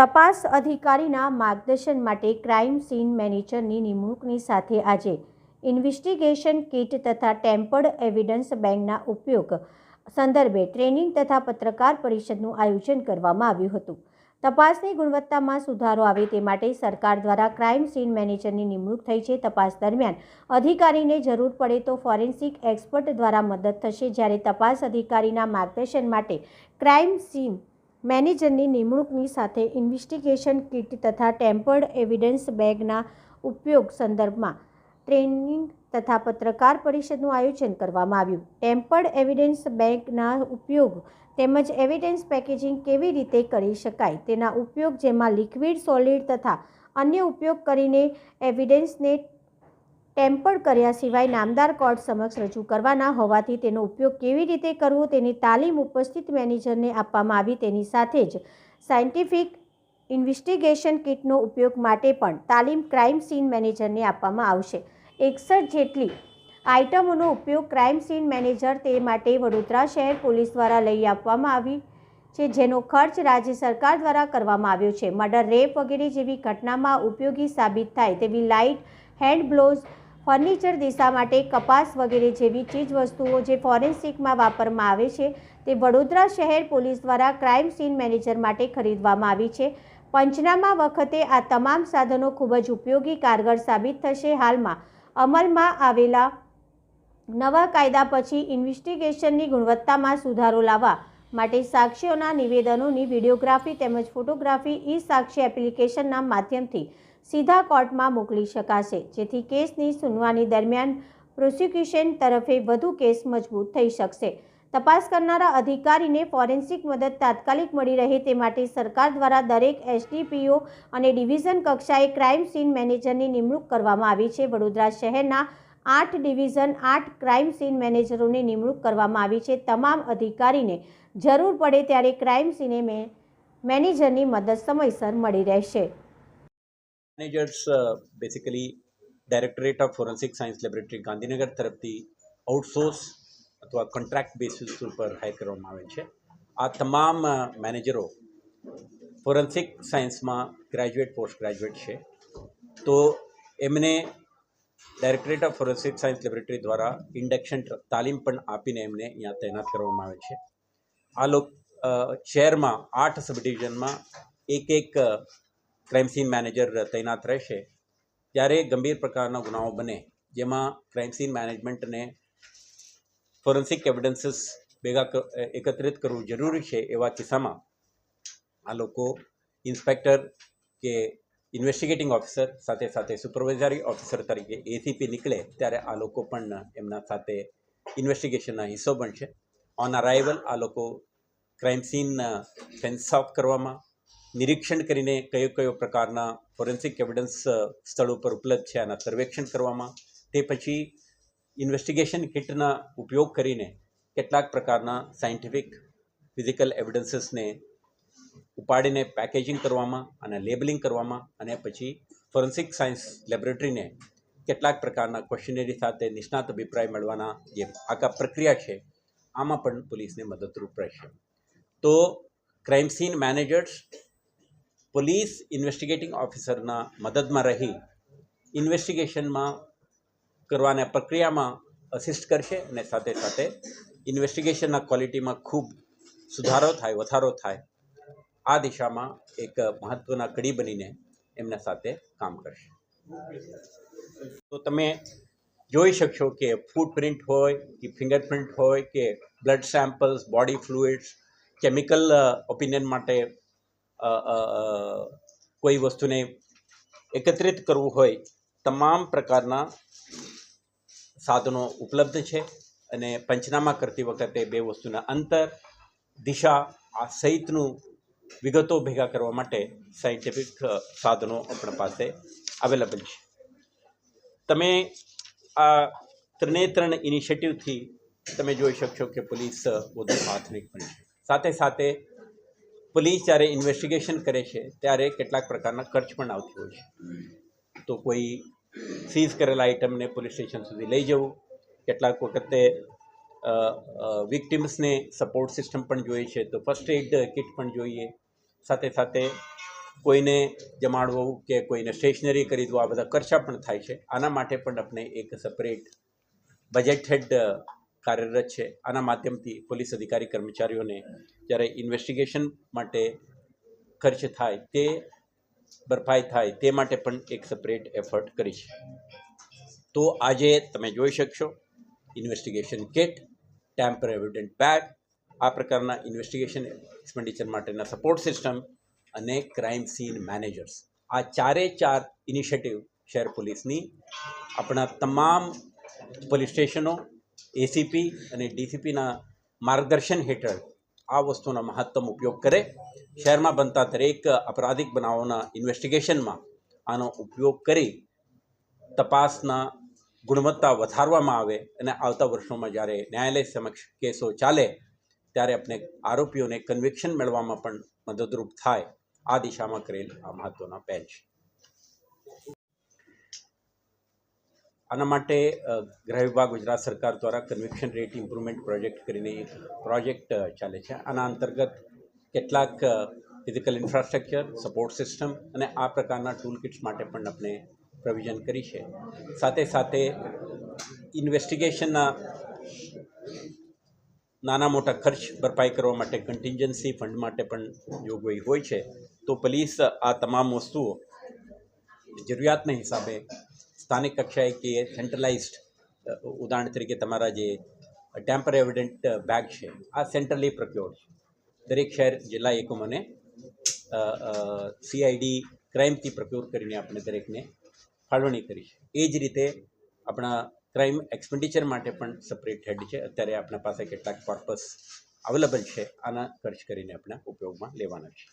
તપાસ અધિકારીના માર્ગદર્શન માટે ક્રાઇમ સીન મેનેજરની નિમણૂકની સાથે આજે ઇન્વેસ્ટિગેશન કિટ તથા ટેમ્પર્ડ એવિડન્સ બેંકના ઉપયોગ સંદર્ભે ટ્રેનિંગ તથા પત્રકાર પરિષદનું આયોજન કરવામાં આવ્યું હતું. તપાસની ગુણવત્તામાં સુધારો આવે તે માટે સરકાર દ્વારા ક્રાઇમ સીન મેનેજરની નિમણૂક થઈ છે. તપાસ દરમિયાન અધિકારીને જરૂર પડે તો ફોરેન્સિક એક્સપર્ટ દ્વારા મદદ થશે. જ્યારે તપાસ અધિકારીના માર્ગદર્શન માટે ક્રાઇમ સીન મેનેજરની નિમણૂકની સાથે ઇન્વેસ્ટિગેશન કિટ તથા ટેમ્પર્ડ એવિડન્સ બેગના ઉપયોગ સંદર્ભમાં ટ્રેનિંગ તથા પત્રકાર પરિષદનું આયોજન કરવામાં આવ્યું. ટેમ્પર્ડ એવિડન્સ બેગના ઉપયોગ તેમજ એવિડન્સ પેકેજિંગ કેવી રીતે કરી શકાય તેના ઉપયોગ જેમાં લિક્વિડ, સોલિડ તથા અન્ય ઉપયોગ કરીને એવિડન્સને ટેમ્પર્ડ કર્યા સિવાય નામદાર કોર્ટ સમક્ષ રજૂ કરવાના હોવાથી તેનો ઉપયોગ કેવી રીતે કરવો તેની તાલીમ ઉપસ્થિત મેનેજરને આપવામાં આવી તેની સાથે જ સાયન્ટિફિક ઇન્વેસ્ટિગેશન કિટનો ઉપયોગ માટે પણ તાલીમ ક્રાઇમ સીન મેનેજરને આપવામાં આવશે. એકસઠ જેટલી આઇટમોનો ઉપયોગ ક્રાઇમ સીન મેનેજર તે માટે વડોદરા શહેર પોલીસ દ્વારા લઈ આપવામાં આવી છે, જેનો ખર્ચ રાજ્ય સરકાર દ્વારા કરવામાં આવ્યો છે. મર્ડર, રેપ વગેરે જેવી ઘટનામાં ઉપયોગી સાબિત થાય તેવી લાઇટ હેન્ડ બ્લોઝ, ફર્નિચર દિશા માટે કપાસ વગેરે જેવી ચીજવસ્તુઓ જે ફોરેન્સિકમાં વાપરવામાં આવે છે, તે વડોદરા શહેર પોલીસ દ્વારા ક્રાઇમ સીન મેનેજર માટે ખરીદવામાં આવી છે. પંચનામા વખતે આ તમામ સાધનો ખૂબ જ ઉપયોગી, કારગર સાબિત થશે. હાલમાં અમલમાં આવેલા નવા કાયદા પછી ઇન્વેસ્ટિગેશનની ગુણવત્તામાં સુધારો લાવવા માટે સાક્ષીઓના નિવેદનોની વિડીયોગ્રાફી તેમજ ફોટોગ્રાફી ઈ સાક્ષી એપ્લિકેશનના માધ્યમથી સીધા કોર્ટમાં મોકલી શકાશે, જેથી કેસની સુનવાની દરમિયાન પ્રોસિક્યુશન તરફે વધુ કેસ મજબૂત થઈ શકશે. તપાસ કરનારા અધિકારીને ફોરેન્સિક મદદ તાત્કાલિક મળી રહે તે માટે સરકાર દ્વારા દરેક એસડીપીઓ અને ડિવિઝન કક્ષાએ ક્રાઇમ સીન મેનેજરની નિમણૂક કરવામાં આવી છે. વડોદરા શહેરના આઠ ડિવિઝન, આઠ ક્રાઇમ સીન મેનેજરોની નિમણૂક કરવામાં આવી છે. તમામ અધિકારીને જરૂર પડે ત્યારે ક્રાઇમ સીને મેનેજરની મદદ સમયસર મળી રહેશે. Managers basically directorate of forensic science laboratory Gandhinagar તરફથી આઉટસોર્સ અથવા કોન્ટ્રાક્ટ બેસિસ ઉપર હાયર કરવામાં આવે છે. આ તમામ મેનેજરો ફોરેન્સિક સાયન્સમાં ગ્રેજ્યુએટ પોસ્ટ ગ્રેજ્યુએટ છે. તો એમને directorate of forensic science laboratory દ્વારા ઇન્ડક્શન તાલીમ પણ આપીને એમને અહીંયા તૈનાત કરવામાં આવે છે. આ લોક શહેરમાં આઠ સબડિવિઝનમાં એક એક ક્રાઇમ સીન મેનેજર તૈનાત રહેશે, ત્યારે ગંભીર પ્રકારના ગુનાઓ બને, જેમાં ક્રાઇમ સીન મેનેજમેન્ટને ફોરેન્સિક એવિડન્સીસ ભેગા એકત્રિત કરવું જરૂરી છે એવા કિસ્સામાં આ લોકો ઇન્સ્પેક્ટર કે ઇન્વેસ્ટિગેટિંગ ઓફિસર સાથે સાથે સુપરવાઇઝરી ઓફિસર તરીકે એસીપી નીકળે, ત્યારે આ લોકો પણ એમના સાથે ઇન્વેસ્ટિગેશનના હિસ્સો બનશે. ઓન અરાઇવલ આ લોકો ક્રાઇમ સીન ફેન્સ ઓફ કરવામાં નિરીક્ષણ કરીને કયો કયો પ્રકારના ફોરેન્સિક એવિડન્સ સ્થળ ઉપર ઉપલબ્ધ છે આના સર્વેક્ષણ કરવામાં. તે પછી ઇન્વેસ્ટિગેશન કિટના ઉપયોગ કરીને કેટલાક પ્રકારના સાયન્ટિફિક ફિઝિકલ એવિડન્સીસને ઉપાડીને પેકેજિંગ કરવામાં અને લેબલિંગ કરવામાં અને પછી ફોરેન્સિક સાયન્સ લેબોરેટરીને કેટલાક પ્રકારના ક્વેશ્ચનરી સાથે નિષ્ણાત અભિપ્રાય મળવાના જે આખા પ્રક્રિયા છે, આમાં પણ પોલીસને મદદરૂપ રહેશે. તો crime scene managers police investigating ઓફિસરના મદદમાં રહી ઇન્વેસ્ટિગેશનમાં કરવાના પ્રક્રિયામાં અસિસ્ટ કરશે અને સાથે સાથે ઇન્વેસ્ટિગેશનના ક્વોલિટીમાં ખૂબ સુધારો થાય, વધારો થાય, આ દિશામાં એક મહત્ત્વના કડી બનીને એમના સાથે કામ કરશે. તો તમે જોઈ શકશો કે ફૂટપ્રિન્ટ હોય, કે ફિંગરપ્રિન્ટ હોય, કે blood samples body fluids chemical opinion માટે કોઈ વસ્તુને એકત્રિત કરવું હોય, તમામ પ્રકારના સાધનો ઉપલબ્ધ છે અને પંચનામા કરતી વખતે બે વસ્તુના અંતર, દિશા, આ સહિતનું વિગતો ભેગા કરવા માટે સાયન્ટિફિક સાધનો આપણા પાસે અવેલેબલ છે. તમે આ ત્રણે ત્રણ ઇનિશિયેટિવથી તમે જોઈ શકશો કે પોલીસ વધુ આધુનિક બનશે સાથે સાથે પોલીસ જ્યારે ઇન્વેસ્ટિગેશન કરે છે, ત્યારે કેટલાક પ્રકારના ખર્ચ પણ આવતી હોય છે. તો કોઈ સીઝ કરેલા આઇટમને પોલીસ સ્ટેશન સુધી લઈ જવું, કેટલાક વખતે વિક્ટિમ્સને સપોર્ટ સિસ્ટમ પણ જોઈએ છે, તો ફર્સ્ટ એડ કિટ પણ જોઈએ. સાથે સાથે કોઈને જમાડવું કે કોઈને સ્ટેશનરી ખરીદવું, આ બધા ખર્ચા પણ થાય છે. આના માટે પણ આપણે એક સપરેટ બજેટ હેડ કાર્યરત છે. આના માધ્યમથી પોલીસ અધિકારી કર્મચારીઓને જ્યારે ઇન્વેસ્ટિગેશન માટે ખર્ચ થાય તે ભરપાઈ થાય તે માટે પણ એક સપરેટ એફર્ટ કરી છે. તો આજે તમે જોઈ શકશો investigation kit tamper evident bag આ પ્રકારના ઇન્વેસ્ટિગેશન એક્સપેન્ડિચર માટેના સપોર્ટ સિસ્ટમ અને ક્રાઇમ સીન મેનેજર્સ આ ચારે ચાર ઇનિશિયેટિવ શહેર પોલીસની આપણા તમામ પોલીસ સ્ટેશનો એસીપી અને ડીસીપીના માર્ગદર્શન હેઠળ આ વસ્તુનો મહત્તમ ઉપયોગ કરે. શહેરમાં બનતા દરેક અપરાધિક બનાવોના ઇન્વેસ્ટિગેશનમાં આનો ઉપયોગ કરી તપાસના ગુણવત્તા વધારવામાં આવે અને આવતા વર્ષોમાં જ્યારે ન્યાયાલય સમક્ષ કેસો ચાલે ત્યારે આપણે આરોપીઓને કન્વિક્શન મેળવવામાં પણ મદદરૂપ થાય. આ દિશામાં કરેલ આ મહત્ત્વના પહેલ છે. આના માટે ગૃહ વિભાગ ગુજરાત સરકાર દ્વારા કન્વિક્શન રેટ ઇમ્પ્રુવમેન્ટ પ્રોજેક્ટ કરીને પ્રોજેક્ટ ચાલે છે. આના અંતર્ગત કેટલાક ફિઝિકલ ઇન્ફ્રાસ્ટ્રક્ચર સપોર્ટ સિસ્ટમ અને આ પ્રકારના ટૂલ કિટ્સ માટે પણ આપણે પ્રોવિઝન કરી છે. સાથે સાથે ઇન્વેસ્ટિગેશનના નાના મોટા ખર્ચ ભરપાઈ કરવા માટે કન્ટિન્જન્સી ફંડ માટે પણ જોગવાઈ હોય છે. તો પોલીસ આ તમામ વસ્તુઓ જરૂરિયાતના હિસાબે સ્થાનિક કક્ષાએ કે સેન્ટ્રલાઇઝ્ડ ઉદાહરણ તરીકે તમારા જે ટેમ્પર એવિડન્ટ બેગ છે, આ સેન્ટ્રલી પ્રક્યોર્ડ છે. દરેક શહેર, જિલ્લા એકમોને સીઆઈડી ક્રાઇમથી પ્રક્યોર કરીને આપણે દરેકને ફાળવણી કરી છે. એ જ રીતે આપણા ક્રાઇમ એક્સપેન્ડિચર માટે પણ સપરેટ હેડ છે. અત્યારે આપણા પાસે કેટલાક પર્પસ અવેલેબલ છે. આના ખર્ચ કરીને આપણે ઉપયોગમાં લેવાના છે.